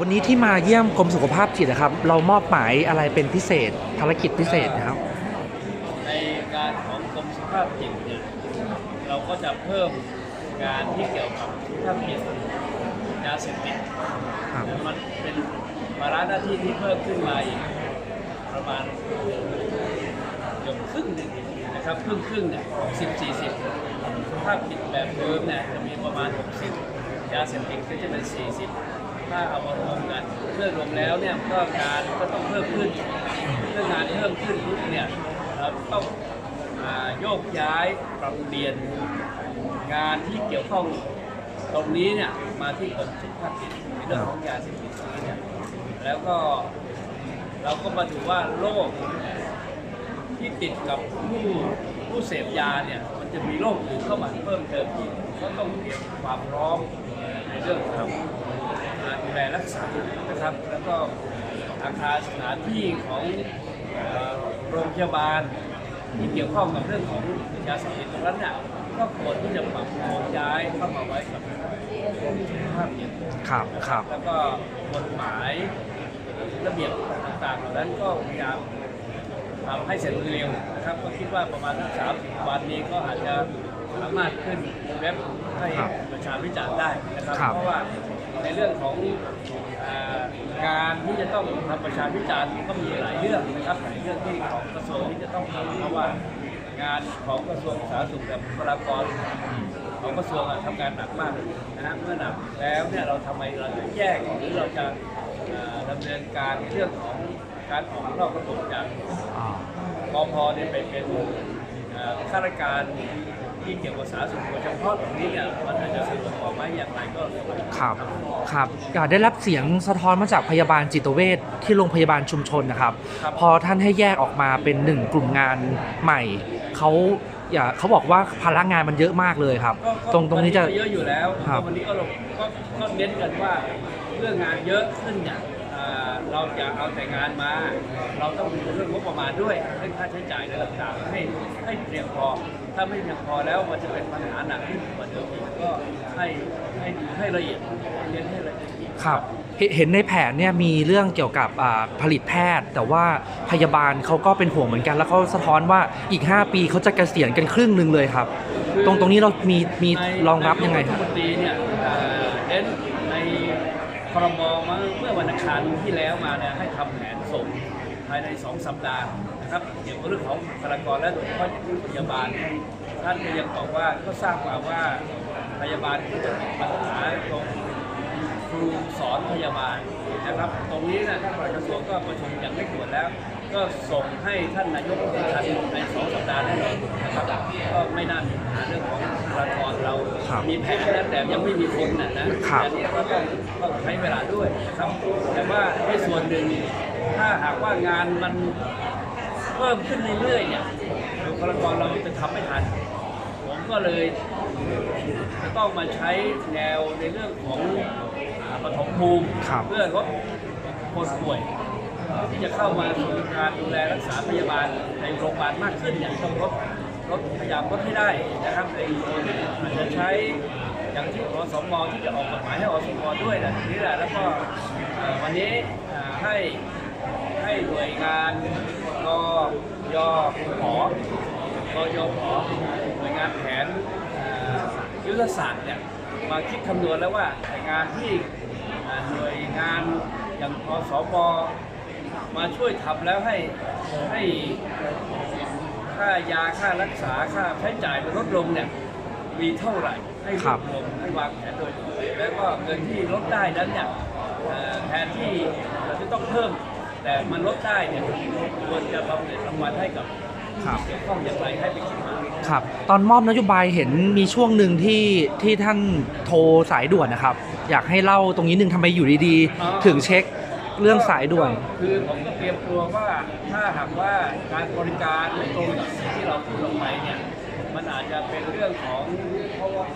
วันนี้ที่มาเยี่ยมกรมสุขภาพจิตนะครับ เรามอบหมายอะไรเป็นพิเศษภารกิจพิเศษนะครับ ในการของกรมสุขภาพจิตเนี่ยเราก็จะเพิ่มงานที่เกี่ยวกับสุขภาพจิตยาเสพติดครับ มันเป็นภาระหน้าที่ที่เพิ่มขึ้นมาอีกประมาณเกือบครึ่งหนึ่งนะครับครึ่งครึ่งเนี่ยสิบสี่สิบสุขภาพจิตแบบเดิมเนี่ยจะมีประมาณ60ยาเสพติดก็จะเป็น40 ถ้าเอามารวมกันเพื่อรวมแล้วเนี่ยก็งานก็ต้องเพิ่มขึ้นเรื่องงานเพิ่มขึ้นปุ๊บเนี่ยเราต้องอโยกย้ายปรับเปลี่ยนงานที่เกี่ยวข้องตรงนี้เนี่ยมาที่กรมสุขภาพจิตในเรื่องของยาเสพติดนี้เนี่ยแล้วก็เราก็มาดูว่าโรคที่ติดกับผู้ผู้เสพยาเนี่ยมันจะมีโรคอื่นเข้ามาเพิ่มเติมอีกก็ต้องเตรียมความพร้อมในเรื่องของ ลรักษานะครับ แล้วก็อาคารสถานที่ของเอ่อโรงพยาบาลที่เกี่ยวข้องกับเรื่องของยาเสพติดตรงนั้นเนี่ยก็ควรที่จะปรับโยกย้ายเข้ามาไว้กับกรมสุขภาพจิตครับครับแล้วก็กฎหมายระเบียบต่างๆเหล่านั้นก็พยายามทำให้เสร็จเร็วนะครับก็คิดว่าประมาณสักสามสิบวันนี้ก็อาจจะสามารถขึ้นเว็บให้ครับประชาวิจารณ์ได้นะครับครับเพราะว่า ในเรื่องของอ่างานที่จะต้องทำประชาวิจารณ์ก็มีหลายเรื่องนะครับหลายเรื่องที่ของกระทรวงที่จะต้องทำเพราะว่างานของกระทรวงสาธารณสุขกับบุคลากรของกระทรวงทำงานหนักมากนะฮะเมื่อหนักแล้วเนี่ยเราทำไมเราจะแยกหรือเราจะดำเนินการเรื่องของการออกนอกระบบจากอ่ากพเนี่ยไปเป็นข้าราชการ ที่เกี่ยวกับสาธารณสุขโดยเฉพาะตรงนี้เนี่ยมันอาจจะสะดวกกว่าไหมอย่างไรก็ครับครับอ่าได้รับเสียงสะท้อนมาจากพยาบาลจิตเวชที่โรงพยาบาลชุมชนนะครับ พอท่านให้แยกออกมาเป็นหนึ่งกลุ่มงานใหม่เขาอย่าเขาบอกว่าภาระงานมันเยอะมากเลยครับก็ก็ตรงตรงนี้จะวัก็เยอะอยู่แล้วครับวันนี้ก็เราก็ก็เน้นกันว่าเรื่องงานเยอะขึ้นเนี่ยอ่าเราอย่าเอาแต่งานมา เราต้องดูเรื่องงบประมาณด้วยเรื่องค่าใช้จ่ายในต่างๆให้ให้เพียงพอ ถ้าไม่เพียงพอแล้วมันจะเป็นปัญหาหนักขึ้นกว่าเดิมอีกก็ให้ให้ดูให้ละเอียดให้เน้นให้ละเอียดอีก ครับเห็นเห็นในแผนเนี่ยมีเรื่องเกี่ยวกับอ่าผลิตแพทย์ แต่ว่าพยาบาลเขาก็เป็นห่วงเหมือนกัน แล้วเขาสะท้อนว่าอีก 5 ปีเขาจะเกษียณกันครึ่งหนึ่งเลยครับตรงตรงนี้เรามีมีในรองรับยังไงในครัรับฐมนตรีเนี่ยเอ่อเน้นในครมมาเมื่อวันอังคารที่แล้วมาเนี่ยให้ทำแผนส่งภายใน 2 สัปดาห์ นะครับเกี่ยวกับเรื่องของบุคลากรและโดยเฉพาะอย่างยิ่งพยาบาล ท่านก็ยังบอกว่าก็ทราบมาว่าพยาบาลก็จะมีปัญหาตรงครูสอนพยาบาลนะครับ ตรงนี้นะท่านปลัดกระทรวงก็ประชุมอย่างไม่ด่วนแล้ว ก็ส่งให้ท่านนายกรัฐมนตรีในสองสัปดาห์แน่นอนนะครับก็ไม่น่ามีปัญหาเรื่องของบุคลากรเรา ครับ มีแผนแล้วแต่ยังไม่มีคนนะนะครับ แต่นี้ก็ต้องต้องใช้เวลาด้วยนะครับ แต่ว่าในส่วนหนึ่งถ้าหากว่างานมัน เพิ่มขึ้นเรื่อยๆเนี่ยบุคลากรเราจะทำไม่ทัน ผมก็เลยจะต้องมาใช้แนวในเรื่องของอ่าปฐมภูมิครับ เพื่อลดคนป่วย ที่จะเข้ามาสู่การดูแลรักษาพยาบาลในโรงพยาบาลมากขึ้นเนี่ยต้องลดลดพยายามลดให้ได้นะครับในอาจจะใช้อย่างที่อสมที่จะออกกฎหมายให้อสมด้วยนะนี่แหละแล้วก็เอ่อวันนี้อ่าให้ให้หน่วยงาน ก็ยผกยผหน่วยงานแผนยุทธศาสตร์เนี่ยมาคิดคำนวณแล้วว่าแต่งานที่หน่วยงานอย่างอสมมาช่วยทำแล้วให้ให้ค่ายาค่ารักษาค่าใช้จ่ายมันลดลงเนี่ยมีเท่าไหร่ให้ลดลงให้วางแผนโดยแล้วก็เงินที่ลดได้นั้นเนี่ยแทนที่เราจะต้องเพิ่ม แต่มันลดได้เนี่ยควรจะบำเหน็จรางวัลให้กับครับ เกี่ยวข้องอย่างไรให้ไปคิดมาครับ ตอนมอบนโยบายเห็นมีช่วงหนึ่งที่ที่ท่านโทรสายด่วนนะครับ อยากให้เล่าตรงนี้หนึ่งทำไมอยู่ดีอ๋อๆถึงเช็คเรื่องสายด่วน คือผมก็เตรียมตัวว่าถ้าหากว่าการบริการไม่ตรงกับสิ่งที่เราพูดออกไปเนี่ยมันอาจจะเป็นเรื่องของ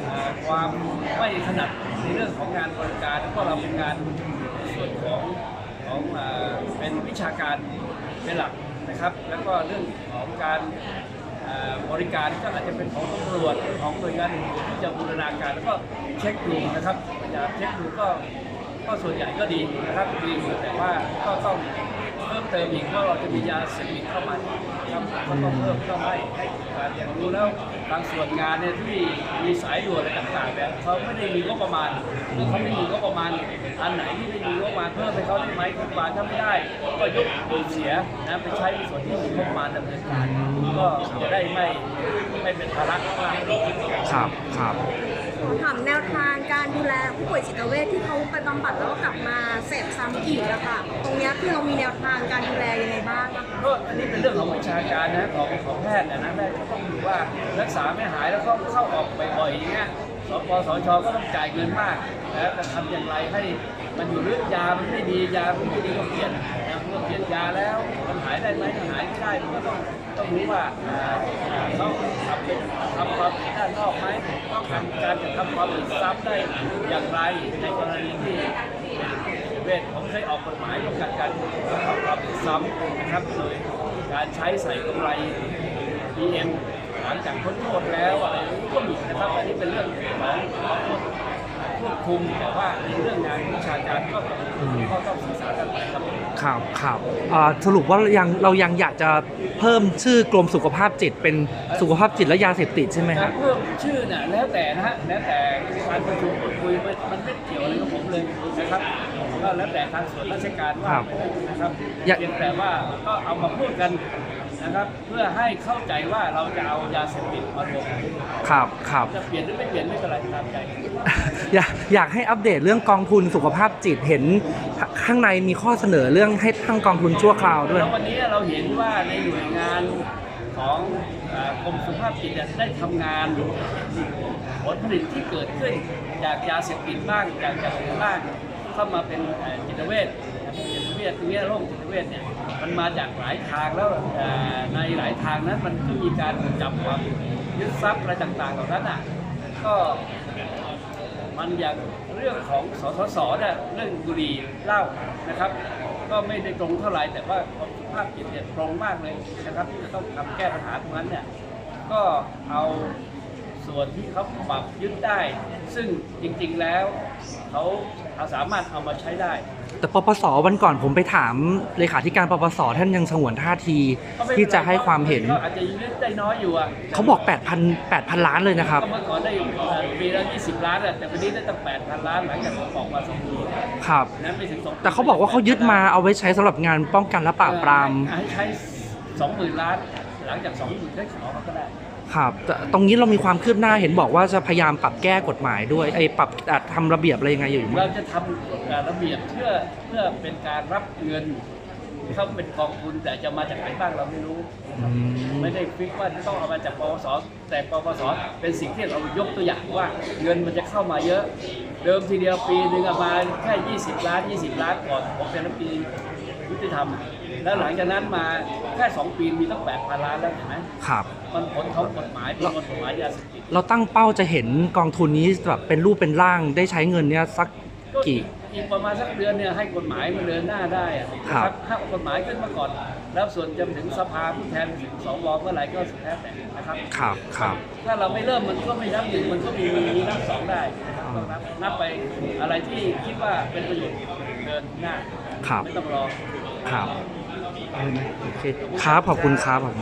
เอ่อความไม่ถนัดในเรื่องของงานบริการแล้วก็เราเป็นงานส่วนของ ของเป็นวิชาการเป็นหลักนะครับ แล้วก็เรื่องของการบริการก็อาจจะเป็นของตำรวจของหน่วยงานอื่นที่จะบูรณาการแล้วก็เช็คดูนะครับพยากเช็คดูก็ ก็ส่วนใหญ่ก็ดีนะครับดีแต่ว่าก็ต้องเพิ่มเติมอีกเพราะเราจะมียาเสพติดเข้ามาครับก็ต้องเพิ่มเข้าให้ให้การอย่างรู้แล้วบางส่วนงานเนี่ยที่มีสายด่วนอะไรต่างๆเนี่ยเขาไม่ได้มีงบประมาณหรือเขาไม่มีงบประมาณ อันไหนที่ไม่มีงบประมาณเพิ่มให้เขาได้ไหมงบประมาณถ้าไม่ได้ ก็ยกโดยเสียนะไปใช้ในส่วนที่มีงบประมาณดำเนินการก็จะได้ไม่ไม่เป็นภาระมากครับครับ ถามแนวทางการดูแลผู้ป่วยจิตเวชที่เขาไปบำบัดแล้วก็กลับมาเสพซ้ำอีกอะค่ะ ตรงเนี้ยคือเรามีแนวทางการดูแลยังไงบ้างอะคะก็อันนี้เป็นเรื่องของวิชาการนะของของแพทย์นะนะแพทย์ก็ต้องดูว่ารักษาไม่หายแล้วเข้าเข้าออกบ่อยๆอย่างเงี้ยสปสชก็ต้องจ่ายเงินมากนะแต่ทำอย่างไรให้มันอยู่เรื่องยามันไม่ดียามันไม่ดีก็เปลี่ยน เมื่อเปลี่ยนยาแล้วมันหายได้ไหมหายไม่ได้มันก็ต้องต้องรู้ว่าอ่าอ่าเขาทำเป็นทำความผิดด้านนอกไหมต้องทำการจะทำความผิดซ้ำได้อย่างไรในกรณีที่เวทผมเคยออกกฎหมายป้องกันการทำความผิดซ้ำนะครับโดยการใช้ใส่กำไร PM หลังจากพ้นโทษแล้วอะไรก็มีนะครับอันนี้เป็นเรื่องของควบคุมแต่ว่าในเรื่องงานวิชาการก็ต้องก็ต้องศึกษากันไปครับ ครับครับอ่าสรุปว่ายังเรายังอยากจะเพิ่มชื่อกรมสุขภาพจิตเป็นสุขภาพจิตและยาเสพติดใช่ไหมคัการรบเพิ่มชื่อน่ะแล้วแต่นะฮะแล้วแต่การประชุมพูดคุยมันมันไม่เกี่ยวอะไรกับผมเลยนะครับก็แล้วแต่ทางส่วนราชการว่าครับนะครับอย่าเพียงแต่ว่าก็เอามาพูดกัน นะครับเพื่อให้เข้าใจว่าเราจะเอายาเสพติดมารวมครับครับจะเปลี่ยนหรือไม่เปลี่ยนไม่เป็นไรตามใจอยากอยากให้อัปเดตเรื่องกองทุนสุขภาพจิตเห็นข้างในมีข้อเสนอเรื่องให้ตั้งกองทุนชั่วคราวด้วยแล้ววันนี้เราเห็นว่าในหน่วยงานของเอ่อกรมสุขภาพจิตเนี่ยได้ทำงานผลผลิตที่เกิดขึ้นจากยาเสพติดบ้างจากจากอื่นบ้างเข้ามาเป็นเอ่อจิตเวชจิต เวชเนี่ยโรคจิตเวชเนี่ยมันมาจากหลายทางแล้วในหลายทางนั้นมันก็มีการจับความยึดทรัพย์อะไรต่างๆเหล่านั้นอะก็มันอย่างเรื่องของสสสเนี่ยเรื่องบุหรี่เหล้านะครับ ก็ไม่ได้ตรงเท่าไหร่แต่ว่ากรมสุขภาพจิตเนี่ยตรงมากเลยนะครับที่จะต้องทำแก้ปัญหาตรงนั้นเนี่ยก็เอาส่วนที่เขาปรับยึดได้ ซึ่งจริงๆแล้ว เขาสามารถเอามาใช้ได้ แต่ปปสวันก่อนผมไปถามเลขาธิการปปสท่านยังสงวนท่าทีที่จะให้ความเห็นก็อาจจะยึดได้น้อยอยู่อะเขาบอก 8,000 8,000 ล้านเลยนะครับก็เมื่อก่อนได้ปีละ20 ล้านอะแต่วันนี้ได้ตั้ง8,000 ล้านหลังจากผมออกมาสองปีครับนั้นไม่ถึงสองปีแต่เขาบอกว่าเขายึดมาเอาไว้ใช้สำหรับงานป้องกันและปราบปรามให้ใช้สองหมื่นล้าน หลังจากสองหมื่นได้ขอเขาก็ได้ ครับแต่ตรงนี้เรามีความคืบหน้าเห็นบอกว่าจะพยายามปรับแก้กฎหมายด้วยไอ้ปรับอะทำระเบียบอะไรยังไงอยู่มั้เรายจะทำระเบียบเพื่อเพื่อเป็นการรับเงินเข้าเป็นกองทุนแต่จะมาจากไหนบ้างเราไม่รู้ อืม ไม่ได้ฟิกว่าจะต้องเอามาจากปปสแต่ปปสเป็นสิ่งที่เรายกตัวอย่างว่า เงินมันจะเข้ามาเยอะ เดิมทีเดียวปีหนึ่งอะมาแค่ 20 ล้าน 20 ล้านก่อนผมเป็นรัฐมนตรียุติธรรมอะ แล้วหลังจากนั้นมาแค่2ปีมีตั้ง8,000ล้านแล้วเห็นไหมครับ มันผลของกฎหมายเป็นกฎหมายยาเสพติดเราตั้งเป้าจะเห็นกองทุนนี้แบบเป็นรูปเป็นร่างได้ใช้เงินเนี้ยสักก็กี่อีกประมาณสักเดือนเนี่ยให้กฎหมายมันเดินหน้าได้อะครับถ้ากฎหมายขึ้นมาก่อน แล้วส่วนจะถึงสภาผู้แทนถึงสวเมื่อไหร่ก็สุดแท้แต่นะครับครับครับ ถ้าเราไม่เริ่มมันก็ไม่นับหนึ่งมันก็มีมีนับสองได้นะครับต้องนับนับไปอะไรที่คิดว่าเป็นประโยชน์เดินหน้าครับไม่ต้องรอครับโอเคครับขอบคุณครับผม